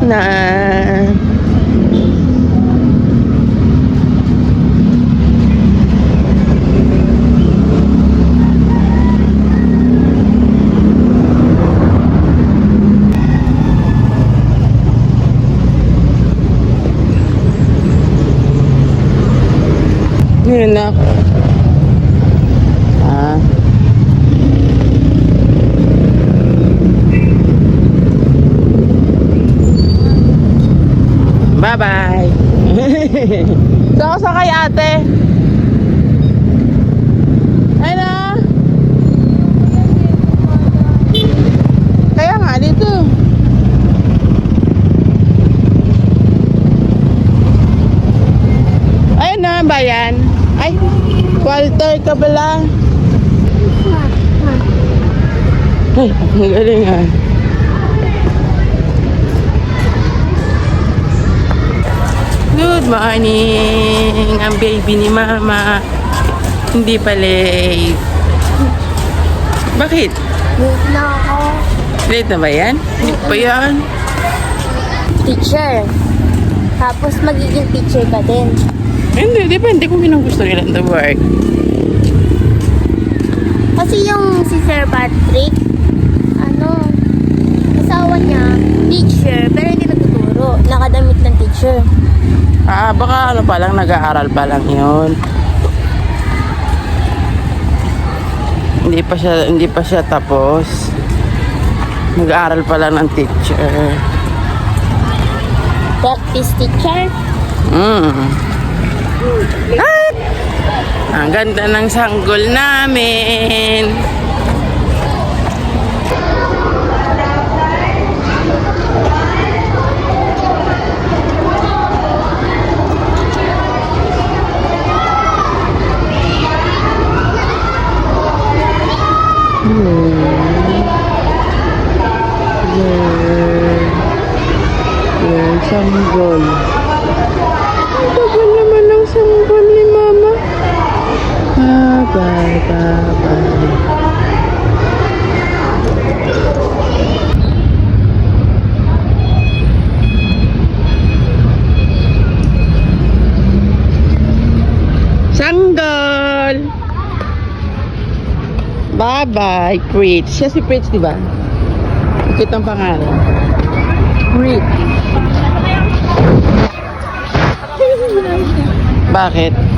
na. Yun na. Ah. Bye-bye. Saan ka sakay ate? Ay na. Kaya nga dito. Ayun na, bayan. Ay, Walter ka pala. Ay, ang galing ah. Good morning! Ang baby ni mama. Hindi pa late. Bakit? Wait na ako. Late na ba yan? Hindi pa yan. Teacher. Tapos magiging teacher ka din. Hindi, depende kung yun ang gusto nila to work. Kasi yung si Sir Patrick, ano, asawa niya, teacher, pero hindi nagtuturo. Nakadamit ng teacher. Ah, baka ano pa lang, nag-aaral pa lang yun. Hindi pa siya, hindi pa siya tapos. Nag-aaral pa lang ng teacher. Practice teacher. Mm. Ay! Ang ganda ng sanggol namin. Yan, sanggol. Ang tagal naman ng sanggol ni Mama. Bye, bye, bye. Sanggol! Bye-bye, Preach. Siya si Preach, di ba? Ikit ang pangalan. Preach. Bakit?